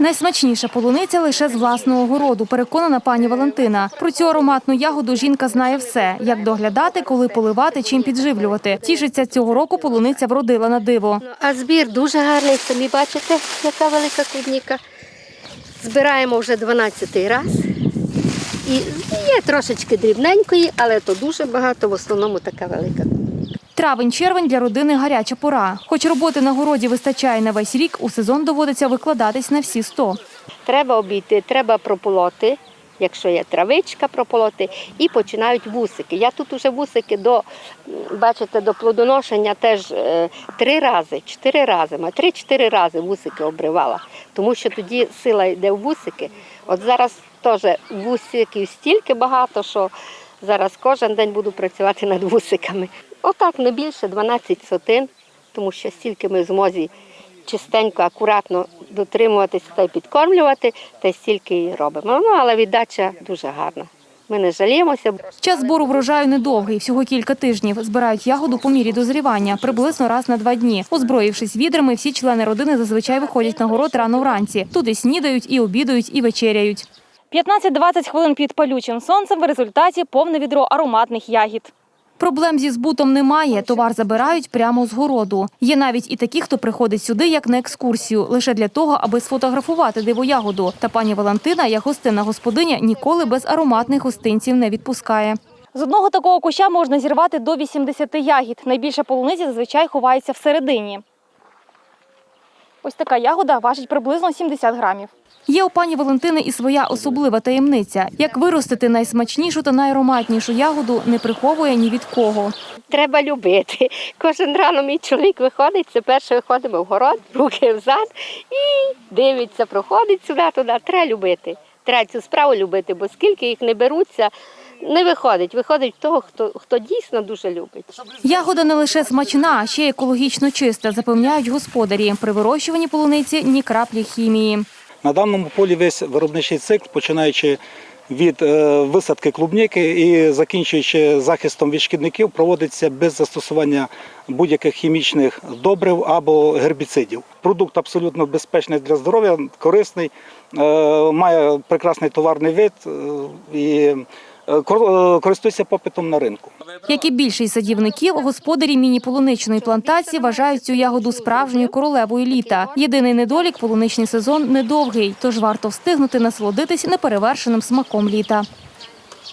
Найсмачніша полуниця лише з власного городу, переконана пані Валентина. Про цю ароматну ягоду жінка знає все: як доглядати, коли поливати, чим підживлювати. Тішиться цього року полуниця вродила на диво. А збір дуже гарний, самі бачите, яка велика клубніка. Збираємо вже 12 раз. І є трошечки дрібненької, але то дуже багато, в основному така велика. Травень-червень для родини гаряча пора. Хоч роботи на городі вистачає на весь рік, у сезон доводиться викладатись на всі сто. Треба обійти, треба прополоти, якщо є травичка, прополоти, і починають вусики. Я тут уже вусики до, бачите, до плодоношення теж е, три рази, чотири рази, три-чотири рази вусики обривала, тому що тоді сила йде в вусики. От зараз теж вусиків стільки багато, що зараз кожен день буду працювати над вусиками. Отак не більше 12 сотин, тому що стільки ми в змозі чистенько, акуратно дотримуватися та й підкормлювати, та стільки і робимо. Ну, але віддача дуже гарна. Ми не жаліємося. Час збору врожаю недовгий, всього кілька тижнів. Збирають ягоду по мірі дозрівання, приблизно раз на два дні. Озброївшись відрами, всі члени родини зазвичай виходять на город рано вранці. Тут і снідають, і обідають, і вечеряють. 15-20 хвилин під палючим сонцем в результаті повне відро ароматних ягід. Проблем зі збутом немає. Товар забирають прямо з городу. Є навіть і такі, хто приходить сюди як на екскурсію, лише для того, аби сфотографувати диву ягоду. Та пані Валентина, як гостинна господиня, ніколи без ароматних гостинців не відпускає. З одного такого куща можна зірвати до 80 ягід. Найбільша полуниця зазвичай ховається всередині. Ось така ягода важить приблизно 70 грамів. Є у пані Валентини і своя особлива таємниця. Як виростити найсмачнішу та найароматнішу ягоду, не приховує ні від кого. Треба любити. Кожен рано мій чоловік виходить, це перше виходимо в город, руки взад і дивиться, проходить сюди-туди. Треба любити. Треба цю справу любити, бо скільки їх не беруться, не виходить. Виходить того, хто, хто дійсно дуже любить. Ягода не лише смачна, а ще й екологічно чиста, запевняють господарі. При вирощуванні полуниці ні краплі хімії. На даному полі весь виробничий цикл, починаючи від е, висадки клубніки і закінчуючи захистом від шкідників, проводиться без застосування будь-яких хімічних добрив або гербіцидів. Продукт абсолютно безпечний для здоров'я, корисний, е, має прекрасний товарний вид е, і користується попитом на ринку. Як і більшість садівників, господарі міні-полуничної плантації вважають цю ягоду справжньою королевою літа. Єдиний недолік полуничний сезон недовгий, тож варто встигнути насолодитись неперевершеним смаком літа.